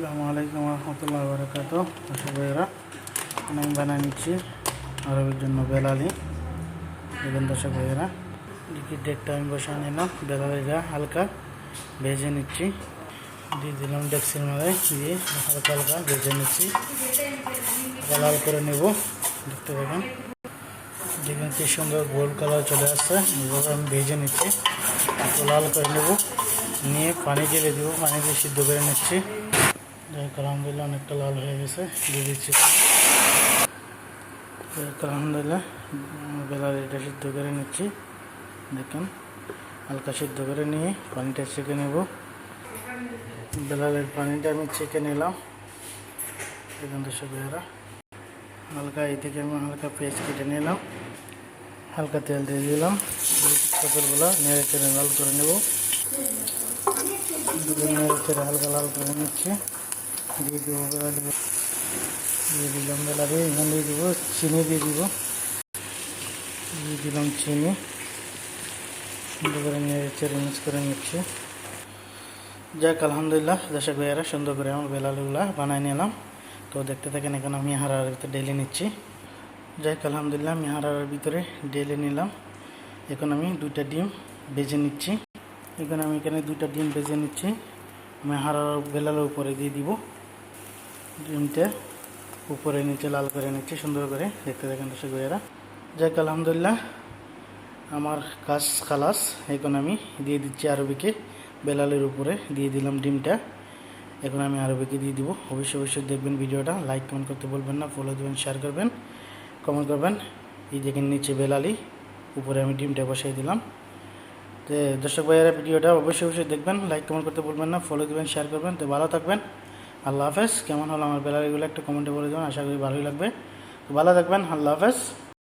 আসসালামু আলাইকুম রহমতুল্লাহ বরকাত দর্শক ভাইয়েরা, আমি বানিয়ে নিচ্ছি আরবের জন্য বেলালি। দেখুন দর্শক ভাইয়েরা ডেকটা আমি বসে নিলাম। বেলালিটা হালকা ভেজে নিচ্ছি। দিয়ে দিলাম ডেক্সির মধ্যে দিয়ে হালকা হালকা ভেজে নিচ্ছি। লাল করে নেব, দেখতে দেখেন দেখুন কি সুন্দর গোল্ড কালার চলে আসছে। এভাবে আমি ভেজে নিচ্ছি। লাল করে নেব। নিয়ে পানি ঢেলে দেবো। পানি দিয়ে সিদ্ধ করে নিচ্ছি। হোক, আলহামদুলিল্লাহ অনেকটা লাল হয়ে গেছে দিয়ে দিচ্ছি। আলহামদুলিল্লাহ বেলারিটা সিদ্ধ করে নিচ্ছি। দেখুন হালকা সিদ্ধ করে নিয়ে পানিটা ছেঁকে নেব। বেলালের পানিটা আমি ছেঁকে নিলাম। দেখুন দর্শক ভাইয়েরা হালকা থেকে আমি হালকা পেঁয়াজ কেটে নিলাম। হালকা তেল দিয়ে দিলাম। কাপড়গুলো নেড়ে চেড়ে লাল করে নেব। নেড়ে চেড়ে হালকা লাল করে নিচ্ছি। দিয়ে দিলাম বেলা দিয়ে এখান দিয়ে দেবো চিনি দিয়ে দিব দিয়ে দিলাম চিনি সুন্দর করে চেড়ে মিক্স করে নিচ্ছি যাক আলহামদুলিল্লাহ দর্শক ভাইয়ারা সুন্দর করে আমার বেলালুগুলা বানাই নিলাম তো দেখতে থাকেন এখন আমি হারার ভিতরে ডেলে নিচ্ছি যাই আলহামদুলিল্লাহ আমি হারার ভিতরে ডেলে নিলাম এখন আমি দুইটা ডিম বেজে নিচ্ছি এখন আমি এখানে দুইটা ডিম বেজে নিচ্ছি আমি হারার বেলালের উপরে দিয়ে দিব ডিমটা উপরে নিচে লাল করে নিচ্ছি সুন্দর করে। দেখতে দেখেন দর্শক ভাইয়েরা। যাই হোক, আলহামদুলিল্লাহ আমার কাজ খালাস। এখন আমি দিয়ে দিচ্ছি আরবিকে। বেলালের উপরে দিয়ে দিলাম ডিমটা। এখন আমি আরবিকে দিয়ে দিব। অবশ্যই অবশ্যই দেখবেন ভিডিওটা। লাইক কমেন্ট করতে বলবেন না। ফলো দেবেন শেয়ার করবেন কমেন্ট করবেন। এই দেখেন নিচে বেলালি উপরে আমি ডিমটা বসাই দিলাম। তো দর্শক ভাইয়েরা ভিডিওটা অবশ্যই অবশ্যই দেখবেন। লাইক কমেন্ট করতে বলবেন না। ফলো দেবেন শেয়ার করবেন। তো ভালো থাকবেন। আল্লাহ হাফেজ। কেমন হলো আমার ব্যালারিগুলো একটা কমেন্টে বলে দেবেন, আশা করি ভালোই লাগবে। ভালো থাকবেন, আল্লাহ হাফেজ।